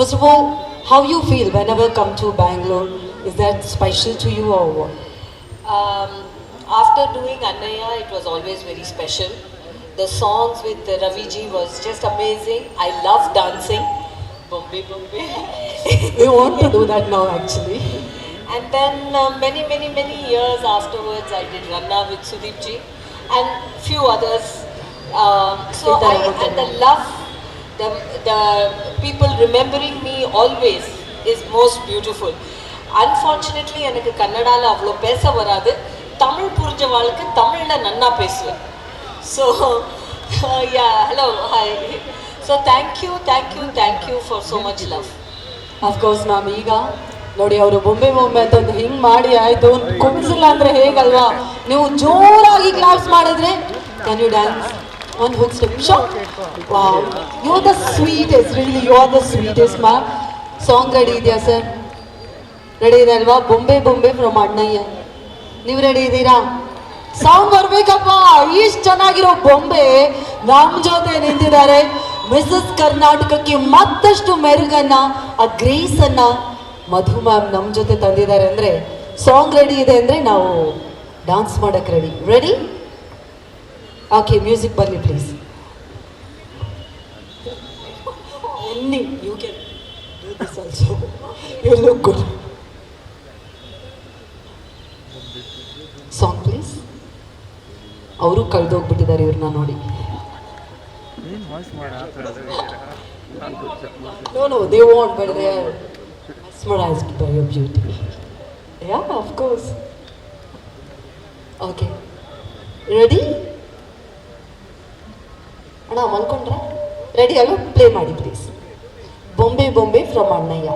First of all, how you feel whenever come to Bangalore? Is that special to you or what? Um, after doing Annaya, it was always very special. The songs with uh, Ravi ji was just amazing. I love dancing. Bombay, Bombay. We want to do that now actually. and then uh, many, many, many years afterwards, I did Ranna with Sudeep ji and few others. Um, so I, and the love, the, the people remembering me always is most beautiful. Unfortunately எனக்கு கன்னடாவில் அவ்வளோ பேச வராது தமிழ் புரிஞ்ச வாழ்க்கை தமிழில் நன்னா பேசுவேன் so yeah hello hi so thank you thank you thank you for so much love of course ma'am ಈಗ ನೋಡಿ ಅವರು ಬೊಂಬೆ ಬೊಂಬೆ ಅಂತಂದು ಹಿಂಗೆ ಮಾಡಿ ಆಯಿತು ಕುಣಿಸಿಲ್ಲ ಅಂದರೆ ಹೇಗಲ್ವಾ ನೀವು ಜೋರಾಗಿ ಕ್ಲಾಸ್ ಮಾಡಿದ್ರೆ can you dance one hook step show wow. You are the sweetest really you are the sweetest ma'am song ready ಇದೆಯಾ ಸರ್ ರೆಡಿ ಇದೆ ಅಲ್ವಾ? ಬೊಂಬೆ ಬೊಂಬೆ ಫ್ರಮ್ ಅಣ್ಣಯ್ಯ. ನೀವು ರೆಡಿ ಇದ್ದೀರಾ? ಸಾಂಗ್ ಬರ್ಬೇಕಪ್ಪ. ಇಷ್ಟು ಚೆನ್ನಾಗಿರೋ ಬೊಂಬೆ. ನಮ್ಮ ಜೊತೆ ನಿಂತಿದ್ದಾರೆ. ಮಿಸಸ್ ಕರ್ನಾಟಕಕ್ಕೆ ಮತ್ತಷ್ಟು ಮೆರುಗನ್ನ, ಆ ಗ್ರೇಸನ್ನ ಮಧು ಮ್ಯಾಮ್ ನಮ್ಮ ಜೊತೆ ತಂದಿದ್ದಾರೆ ಅಂದ್ರೆ ಸಾಂಗ್ ರೆಡಿ ಇದೆ ಅಂದ್ರೆ ನಾವು ಡ್ಯಾನ್ಸ್ ಮಾಡೋಕ್ಕೆ ready ready ಓಕೆ ಮ್ಯೂಸಿಕ್ ಬರಲಿ please any you can do this also you look good song please ಅವರು ಕಳೆದೋಗ್ಬಿಟ್ಟಿದ್ದಾರೆ ಇವ್ರನ್ನ ನೋಡಿ No, no, they won't, but they are mesmerized by your beauty. Yeah, of course. Okay. Ready? ಅಣ್ಣ ಮಲ್ಕೊಂಡ್ರೆ ready ಅಲ್ಲ play ಮಾಡಿ please Bombay Bombay from ಅಣ್ಣಯ್ಯ.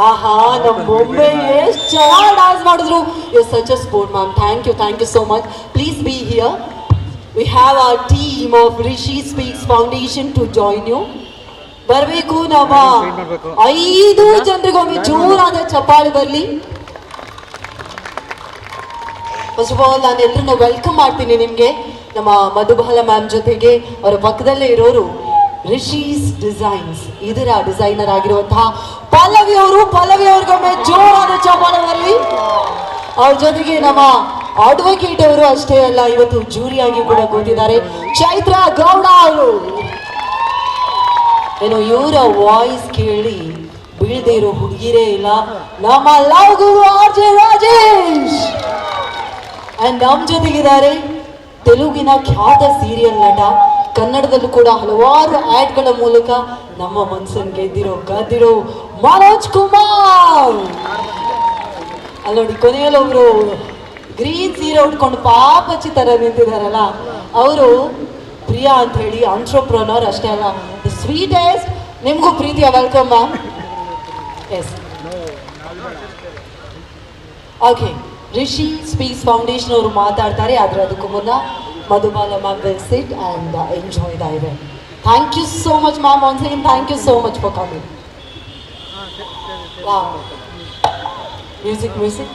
ಆಹಾ, ನಮ್ಮ ಬೊಂಬೆ ಎಷ್ಟು ಚೆನ್ನಾಗಿ ಡಾನ್ಸ್ ಮಾಡಿದ್ರು. You such a sport ma'am thank you thank you so much please be here we have our team of Rishi speaks foundation to join you ಬರಬೇಕು ನಮ್ಮ ಐದು ಜನರಿಗೊಮ್ಮೆ ಜೋರಾದ ಚಪ್ಪಾಳೆ ಬರಲಿ ಫಸ್ಟ್ ಆಫ್ ಆಲ್ ನಾನು ಎಲ್ಲರನ್ನ ವೆಲ್ಕಮ್ ಮಾಡ್ತೀನಿ ನಿಮಗೆ. ನಮ್ಮ ಮಧುಬಾಲ ಮ್ಯಾಮ್ ಜೊತೆಗೆ ಅವರ ಪಕ್ಕದಲ್ಲೇ ಇರೋರು ರಿಷೀಸ್ ಡಿಸೈನ್ಸ್ ಇದರ ಡಿಸೈನರ್ ಆಗಿರುವಂತಹ ಪಲ್ಲವಿ ಅವರು, ಪಲ್ಲವಿ ಅವ್ರಿಗೊಮ್ಮೆ ಜೋರಾದ ಚಪ್ಪಾಳೆ ಬರಲಿ ಅವ್ರ ಜೊತೆಗೆ ನಮ್ಮ ಅಡ್ವೊಕೇಟ್ ಅವರು ಅಷ್ಟೇ ಅಲ್ಲ, ಇವತ್ತು ಜೂರಿಯಾಗಿ ಕೂಡ ಕೂತಿದ್ದಾರೆ. ಚೈತ್ರ ಗೌಡ ಅವರು. ಏನು, ಇವರ ವಾಯ್ಸ್ ಕೇಳಿ ಬೀಳದೆ ಇರೋ ಹುಡುಗಿರೇ ಇಲ್ಲ. ನಮ್ಮ love guru R J Rajesh. ಅಂಡ್ ನಮ್ ಜೊತೆಗಿದ್ದಾರೆ ತೆಲುಗಿನ ಖ್ಯಾತ ಸೀರಿಯಲ್ ನಟ. ಕನ್ನಡದಲ್ಲೂ ಕೂಡ ಹಲವಾರು ಆ್ಯಡ್ಗಳ ಮೂಲಕ ನಮ್ಮ ಮನಸ್ಸನ್ನು ಗೆದ್ದಿರೋ, ಗದ್ದಿರೋ ಮನೋಜ್ ಕುಮಾರ್. ಅಲ್ಲಿ, ನೋಡಿ ಕೊನೆಯಲ್ಲಿ ಒಬ್ರು ಗ್ರೀನ್ ಸೀರೆ ಉಟ್ಕೊಂಡು ಪಾಪಚ್ಚಿ ತರ ನಿಂತಿದಾರಲ್ಲ, ಅವರು ಪ್ರಿಯಾ ಅಂತ ಹೇಳಿ ಆಂಟ್ರಪ್ರನರ್ ಅಷ್ಟೇ ಅಲ್ಲ ಸ್ವೀಟೆಸ್ಟ್ ನಿಮಗೂ ಪ್ರೀತಿಯ welcome ma'am yes okay Rishi speaks foundation ಅವರು ಮಾತಾಡ್ತಾರೆ, ಆದರೆ ಅದಕ್ಕೂ ಮುನ್ನ Madhubala ma'am will sit and enjoy the thank you so much ma'am once thank you so much for coming Music, music.